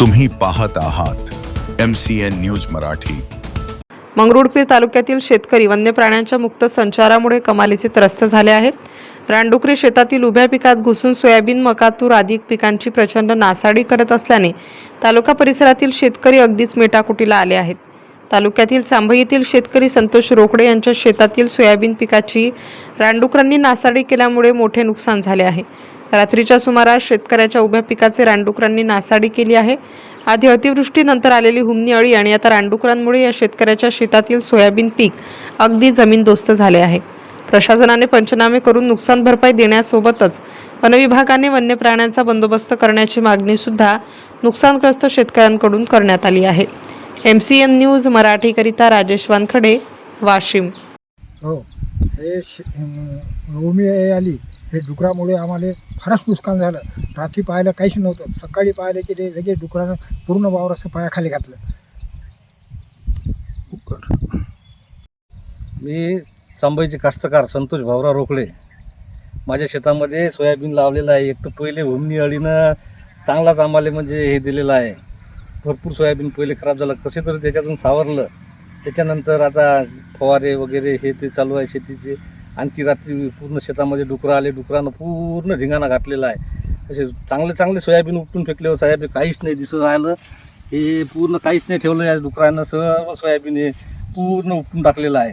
तुम्ही पाहत आहात M C N news Marathi. Mangrulpir तालुक्यातील शेतकरी वन्य प्राण्यांच्या मुक्त संचारामुळे कमालीचे त्रस्त झाले आहेत. रानडुकरी शेतातील उभ्या पिकात घुसून सोयाबीन मका तूर आदी पिकांची प्रचंड नासाडी करत असल्याने तालुका परिसरातील शेतकरी अगदीच मेटाकुटीला आले आहेत. तालुक्यातील चांभई येथील शेतकरी संतोष रोकडे यांच्या शेतातील सोयाबीन पिकाची रानडुकरांनी नासाडी केल्यामुळे मोठे नुकसान झाले आहे. रात्रीच्या सुमारास शेतकऱ्याच्या उभ्या पिकाचे रानडुकरांनी नासाडी केली आहे. आधी अतिवृष्टीनंतर आलेली हुमणी अळी आणि आता रानडुकरांमुळे या शेतकऱ्याच्या शेतातील सोयाबीन पीक अगदी जमीनदोस्त झाले आहे. प्रशासनाने पंचनामे करून नुकसान भरपाई देण्यासोबतच वनविभागाने वन्य प्राण्यांचा बंदोबस्त करण्याची मागणी सुद्धा नुकसानग्रस्त शेतकऱ्यांकडून करण्यात आली आहे. एम सी एन न्यूज मराठीकरिता राजेश वानखडे वाशिम. हो. हे श नवमी आली. हे डुकरामुळे आम्हाला फारच नुकसान झालं. रात्री पाहायला काहीच नव्हतं. सकाळी पाहिलं की ते लगेच डुकरानं पूर्ण वावर असं पायाखाली घातलं. मी चांबईचे कास्तकार संतोष भावरा रोखले माझ्या शेतामध्ये सोयाबीन लावलेलं आहे. एक तर पहिले होमनी अळीनं चांगलाच आम्हाला म्हणजे हे दिलेलं आहे. भरपूर सोयाबीन पहिले खराब झालं. कसे तरी त्याच्यातून सावरलं. त्याच्यानंतर आता फवारे वगैरे हे ते चालू आहे शेतीचे आणखी रात्री पूर्ण शेतामध्ये डुकरं आले डुकरानं पूर्ण धिंगाणा घातलेला आहे. असे चांगले चांगले सोयाबीन उपटून फेकले सोयाबीन काहीच नाही दिसून राहिलं. हे पूर्ण काहीच नाही ठेवलं या डुकरानं सर्व सोयाबीन हे पूर्ण उपटून टाकलेलं आहे.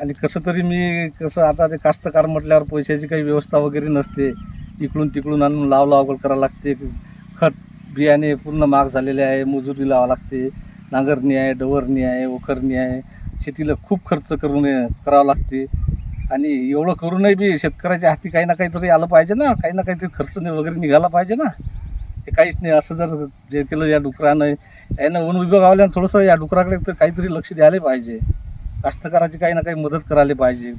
आणि कसं तरी मी कसं आता ते कास्तकार म्हटल्यावर पैशाची काही व्यवस्था वगैरे नसते. इकडून तिकडून आणून लाव लावगड करावं लागते. खत बियाणे पूर्ण महाग झालेले आहे मजुरी लावावं लागते. नांगरणी आहे डवरणी आहे ओखरणी आहे शेतीला खूप खर्च करून करावं लागते. आणि एवढं करूनही बी शेतकऱ्याच्या हाती काही ना काहीतरी आलं पाहिजे ना. काही ना काहीतरी खर्च नाही वगैरे निघाला पाहिजे ना. हे काहीच नाही. असं जर जे केलं या डुकरानं यानं वन विभागावाल्यानं थोडंसं या डुकराकडे तर काहीतरी लक्ष द्यायला पाहिजे. कास्तकाराची काही ना काही मदत करायला पाहिजे.